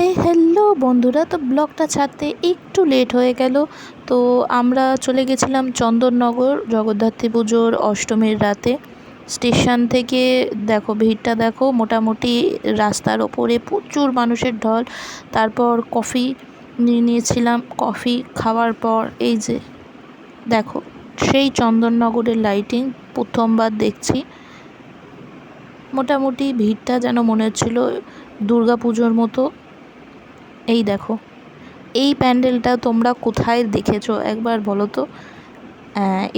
হে hello বন্ধুরা, তো ব্লগটা ছাড়তে একটু লেট হয়ে গেল। তো আমরা চলে গেছিলাম চন্দননগর, জগদ্ধাত্রী পুজোর অষ্টমীর রাতে। স্টেশন থেকে দেখো, ভিড়টা দেখো, মোটামুটি রাস্তার ওপরে প্রচুর মানুষের ঢল। তারপর কফি নিয়ে নিয়েছিলাম। কফি খাওয়ার পর এই যে, দেখো, সেই চন্দননগরের লাইটিং প্রথমবার দেখছি। মোটামুটি ভিড়টা যেন মনে হচ্ছিল দুর্গা পুজোর মতো। এই দেখো, এই প্যান্ডেলটা তোমরা কোথায় দেখেছ? একবার বলো তো।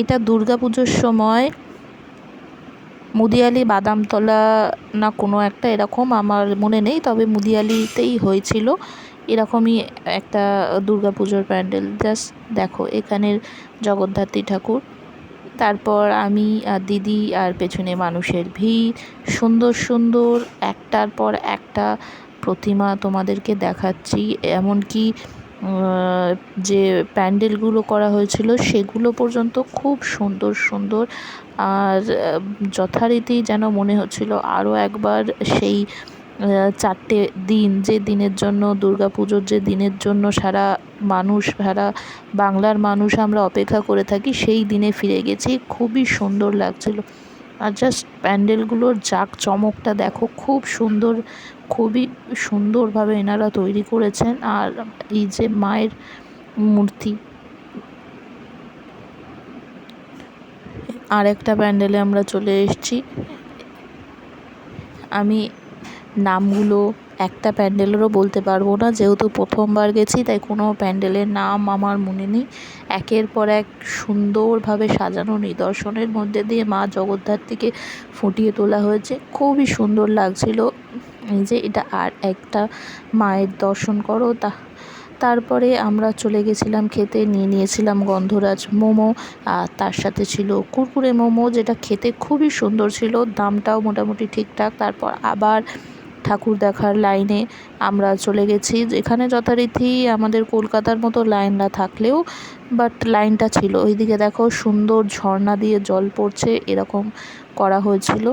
এটা দুর্গা পুজোর সময় মুদিয়ালি বাদামতলা না কোনো একটা এরকম আমার মনে নেই, তবে মুদিয়ালিতেই হয়েছিল। এরকমই একটা দুর্গা পুজোর প্যান্ডেল। জাস্ট দেখো, এখানের জগদ্ধাত্রী ঠাকুর, তারপর আমি আর দিদি আর পেছনে মানুষের ভিড়। সুন্দর সুন্দর, একটার পর একটা প্রতিমা তোমাদেরকে দেখাচ্ছি। এমনকি যে প্যান্ডেলগুলো করা হয়েছিল, সেগুলো পর্যন্ত খুব সুন্দর সুন্দর। আর যথারীতি যেন মনে হচ্ছিল আরও একবার সেই চারটে দিন, যে দিনের জন্য দুর্গা পুজোর যে দিনের জন্য সারা মানুষ, সারা বাংলার মানুষ আমরা অপেক্ষা করে থাকি, সেই দিনে ফিরে গেছি। খুবই সুন্দর লাগছিল। আর জাস্ট প্যান্ডেলগুলোর জাক চমকটা দেখো, খুব সুন্দর, খুবই সুন্দরভাবে এনারা তৈরি করেছেন। আর এই যে মায়ের মূর্তি আর একটা প্যান্ডেলে আমরা চলে এসেছি। আমি নামগুলো একটা প্যান্ডেলেরও বলতে পারব না। যেহেতু প্রথমবার গেছি, তাই কোনো প্যান্ডেলের নাম আমার মনে নেই। একের পর এক সুন্দরভাবে সাজানো নিদর্শনের মধ্যে দিয়ে মা জগদ্ধাত্রীকে ফুটিয়ে তোলা হয়েছে। খুবই সুন্দর লাগছিল। এই যে এটা আর একটা মায়ের দর্শন করো। তা, তারপরে আমরা চলে গেছিলাম খেতে, নিয়ে নিয়েছিলাম গন্ধরাজ মোমো, আর তার সাথে ছিল কুরকুরে মোমো, যেটা খেতে খুবই সুন্দর ছিল। দামটাও মোটামুটি ঠিকঠাক। তারপর আবার ঠাকুর দেখার লাইনে আমরা চলে গেছি। যেখানে যথারীতি আমাদের কলকাতার মতো লাইন না থাকলেও বাট লাইনটা ছিল। ওইদিকে দেখো সুন্দর ঝর্ণা দিয়ে জল পড়ছে, এরকম করা হয়েছিল।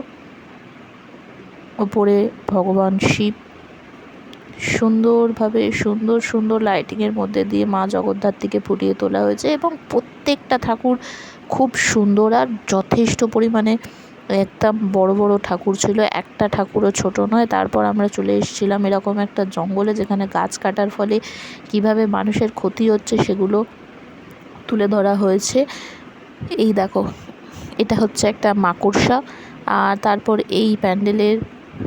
ওপরে ভগবান শিব। সুন্দরভাবে সুন্দর সুন্দর লাইটিংয়ের মধ্যে দিয়ে মা জগদ্ধাত্রীকে ফুটিয়ে তোলা হয়েছে এবং প্রত্যেকটা ঠাকুর খুব সুন্দর আর যথেষ্ট পরিমাণে একদম বড় বড় ঠাকুর ছিল। একটা ঠাকুরও ছোট নয়। তারপর আমরা চলে এসেছিলাম এরকম একটা জঙ্গলে যেখানে গাছ কাটার ফলে কীভাবে মানুষের ক্ষতি হচ্ছে সেগুলো তুলে ধরা হয়েছে। এই দেখো, এটা হচ্ছে একটা মাকড়সা। আর তারপর এই প্যান্ডেলের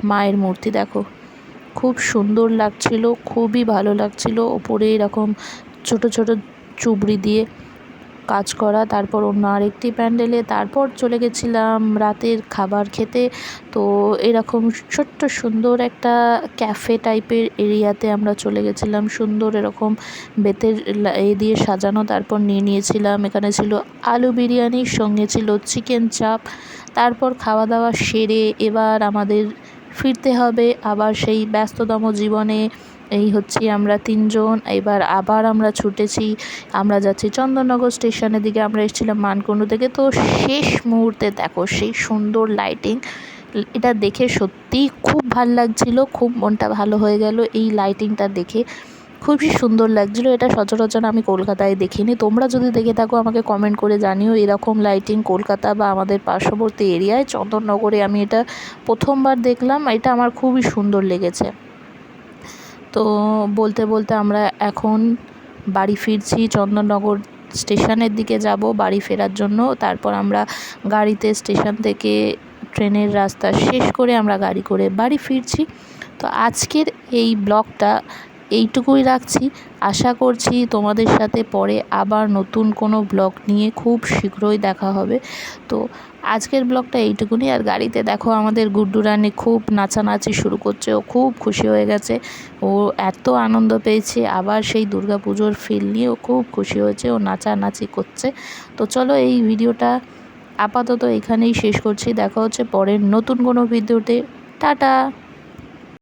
মায়ের মূর্তি দেখো। খুব সুন্দর লাগছিল, খুবই ভালো লাগছিল। ওপরে এরকম ছোট ছোট চুবড়ি দিয়ে কাজ করা, তারপর অন্য আরেকটি প্যান্ডেলে, তারপর চলে গেছিলাম রাতের খাবার খেতে। তো এরকম ছোট্ট সুন্দর একটা ক্যাফে টাইপের এরিয়াতে আমরা চলে গেছিলাম। সুন্দর এরকম বেতের এ দিয়ে সাজানো, তারপর নিয়ে নিয়েছিলাম। এখানে ছিল আলু বিরিয়ানির সঙ্গে ছিল চিকেন চাপ, তারপর খাওয়া দাওয়া সেরে এবার আমাদের ফিরতে হবে। আবার সেই ব্যস্ততম জীবনে এই হচ্ছি আমরা তিনজন, এবার আবার আমরা ছুটেছি, আমরা যাচ্ছি চন্দননগর স্টেশনের দিকে, আমরা এসেছিলাম মানকুণ্ডু থেকে। তো শেষ মুহূর্তে দেখো সেই সুন্দর লাইটিং এটা দেখে সত্যিই খুব ভালো লাগছিল, খুব মনটা ভালো হয়ে গেল এই লাইটিংটা দেখে। খুবই সুন্দর লাগছিল, এটা সচরাচর আমি কলকাতায় দেখিনি। তোমরা যদি দেখে থাকো, আমাকে কমেন্ট করে জানিও এরকম লাইটিং কলকাতা বা আমাদের পার্শ্ববর্তী এরিয়ায়, চন্দননগরে আমি এটা প্রথমবার দেখলাম, এটা আমার খুবই সুন্দর লেগেছে। তো বলতে বলতে আমরা এখন বাড়ি ফিরছি চন্দননগর স্টেশনের দিকে যাব, বাড়ি ফেরার জন্য। তারপর আমরা গাড়িতে স্টেশন থেকে ট্রেনের রাস্তা শেষ করে আমরা গাড়ি করে বাড়ি ফিরছি। তো আজকের এই ব্লগটা এইটুকুই রাখছি। আশা করছি তোমাদের সাথে পরে আবার নতুন কোনো ব্লগ নিয়ে খুব শীঘ্রই দেখা হবে। তো আজকের ব্লগটা এইটুকুনি। আর গাড়িতে দেখো আমাদের গুড্ডু রানি খুব নাচানাচি শুরু করছে। ও খুব খুশি হয়ে গেছে। ও এত আনন্দ পেয়েছে। আবার সেই দুর্গা পুজোর ফিল নিয়ে ও খুব খুশি হয়েছে। ও নাচানাচি করছে। তো চলো এই ভিডিওটা আপাতত এখানেই শেষ করছি। দেখা হচ্ছে পরের নতুন কোনো ভিডিওতে। টাটা!